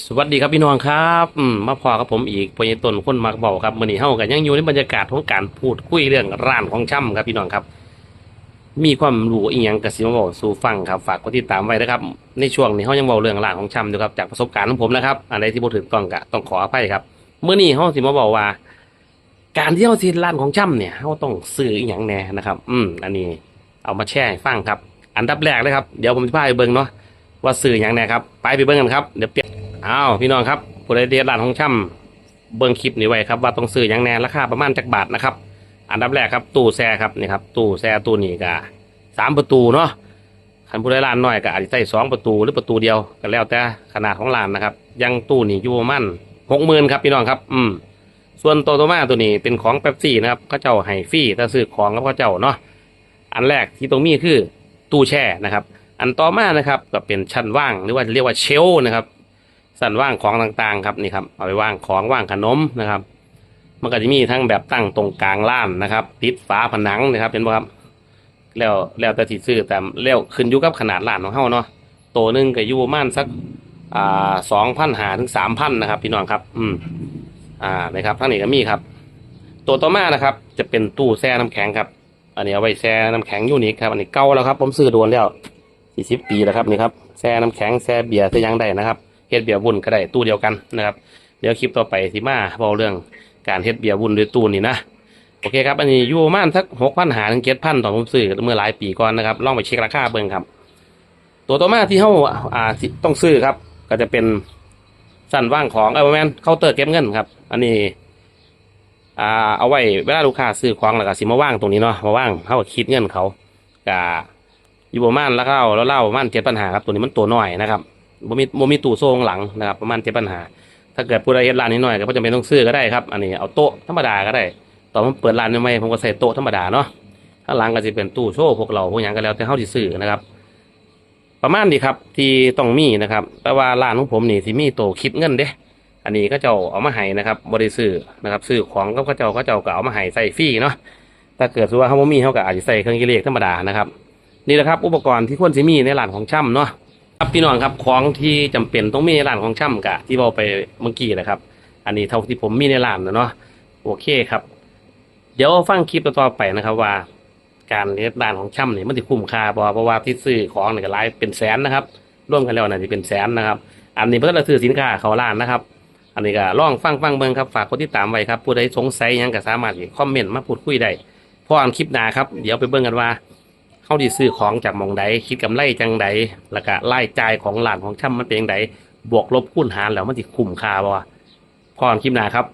สวัสดีครับพี่น้องครับอืมมาพอกับผมอีกพญต้นคนมักเบาครับมื่อนี้เฮากันยังอยู่ในบรรยากาศของการพูดคุยเรื่องร้านของช่ำครับพี่น้องครับ มีความรู้อีหยังกสิมาบอกสู่ฟังครับฝากกดติดตามไว้นะครับ ในช่วงนี้เฮายังเบาเรื่องร้านของช่ำอยู่ครับจากประสบการณ์ของผมนะครับอะไรที่บ่ถูกต้องก็ต้องขออภัยครับเมื่อนี้เฮาสิมาบอกว่า การที่เฮาสิร้านของช่ำเนี่ยเฮาต้องซื้ออีหยังแน่นะครับ อืมอันนี้เอามาแชร์ฟังครับ อันดับแรกเลยครับเดี๋ยวผมจะพาไปเบิ่งเนาะว่าซื้อหยังแน่ครับไปไปเบิ่งกันครับเดี๋ยวเปลี่ยน อ้าวพี่น้องครับผู้ใดเดียร้านของช่ำเบิ้งคลิปนี้ไว้ครับว่าต้องซื้ออย่างแน่ราคาประมาณจักบาทนะครับ อันดับแรกครับตู้แช่ครับนี่ครับตู้แช่ตู้นี้ก็สามประตูเนาะคันผู้ใดร้านน้อยก็อาจจะใส่สองประตูหรือประตูเดียวก็แล้วแต่ขนาดของร้านนะครับยังตู้นี้อยู่ประมาณหกหมื่นครับพี่น้องครับ อืมส่วนโตโตมาตัวนี้เป็นของแป๊บซี่นะครับเขาเจ้าให้ฟรีถ้าซื้อของกับเขาเจ้าเนาะอันแรกที่ตรงนี้คือตู้แช่นะครับ อันต่อมานะครับก็เป็นชั้นว่างหรือว่าเรียกว่าเชลนะครับ สั่นว่างของต่างๆ ครับนี่ครับเอาไปว่างของว่างขนมนะครับ มันก็จะมีทั้งแบบตั้งตรงกลางล้านนะครับติดฝาผนังนะครับเห็นไหมครับ แล้วแล้วแต่ที่ซื้อแต่แล้วขึ้นอยู่กับขนาดร้านของเฮาเนาะตัวหนึ่งก็อยู่ประมาณสักอ่าสองพันหาถึงสามพันนะครับ พี่น้องครับ อืมอ่านะครับทั้งนี้ก็มีครับ ตัวต่อมานะครับ จะเป็นตู้แช่น้ำแข็งครับ อันนี้เอาไว้แช่น้ำแข็งยูนิคครับอันนี้เก่าแล้วครับ ผมซื้อโดนแล้วสี่สิบปีแล้วครับนี่ครับแช่น้ำแข็งแช่เบียร์แช่ยังได้นะครับ เฮ็ดเบียร์วุ้นก็ได้ตู้เดียวกันนะครับ เดี๋ยวคลิปต่อไปสิมาเบาเรื่องการเฮ็ดเบียร์วุ้นด้วยตู้นี่นะโอเคครับอันนี้อยู่ประมาณสักหกพันหาถึงเจ็ดพันตอผมซื้อเมื่อหลายปีก่อนนะครับลองไปเช็คราคาเบิ่งครับ ตัวต่อมาที่เฮาอ่าต้องซื้อครับ ก็จะเป็นสั่นว่างของเออแมนเคาน์เตอร์เก็บเงินครับ อันนี้อ่าเอาไว้เวลาลูกค้าซื้อของแล้วก็สิมาว่างตรงนี้เนาะมาว่างเฮาก็คิดเงินเขาก็อยู่ประมาณแล้วก็แล้วเล่าประมาณเจ็ดปัญหาครับตัวนี้มันตัวน้อยนะครับ บ่มีบ่มีตู้โซ่ข้างหลังนะครับประมาณเจ็ดปัญหา ถ้าเกิดผู้ใดเฮ็ดร้านนิดหน่อยก็บ่จำเป็นต้องซื้อก็ได้ครับอันนี้เอาโต๊ะธรรมดาก็ได้ตอนผมเปิดร้านใหม่ผมก็ใส่โต๊ะธรรมดาเนาะข้างหลังก็จะเป็นตู้โชว์พวกเราพวกหยังก็แล้วแต่เฮาสิซื้อนะครับ ประมาณนี้ครับที่ต้องมีนะครับ แต่ว่าร้านของผมนี่สิมีโต๊ะคิดเงินเด้อันนี้ก็เจ้าเอามาให้นะครับบริซื้อนะครับซื้อของก็เจ้าก็เจ้าก็เอามาให้ใส่ฟรีเนาะถ้าเกิดว่าเขาบ่มีเขาก็อาจจะใส่เครื่องกิเลสธรรมดานะครับ นี่แหละครับ อุปกรณ์ที่ควรจะมีในร้านของช่ำเนาะ ครับพี่น้องครับของที่จำเป็นต้องมีในร้านของช่ำกะที่เราไปเมื่อกี้นะครับ อันนี้เท่าที่ผมมีในร้านนะเนาะโอเคครับ เดี๋ยวฟังคลิปต่อไปนะครับ ว่า การเลี้ยงร้านของช่ำเนี่ยมันจะคุ้มค่าบ่เพราะว่าที่ซื้อของเนี่ยก็หลายเป็นแสนนะครับร่วมกันแล้วน่าจะเป็นแสนนะครับ อันนี้เพื่อเราซื้อสินค้าเขาร้านนะครับ อันนี้ก็ลองฟังฟังเบิ่งครับฝากกดติดตามไว้ครับผู้ใดสงสัยยังก็สามารถคอมเมนต์มาพูดคุยได้พออันคลิปหนาครับเดี๋ยวไปเบิ่งกันว่าาที่ซื้อของจากมองใดคิดกำไรจังใดแล้วก็รายจ่ายของหลานของช่ำมันเป็นยังไงบวกลบคูณหารแล้วมันจะคุ้มค่าบ่ะพอคลิปหน้าครับ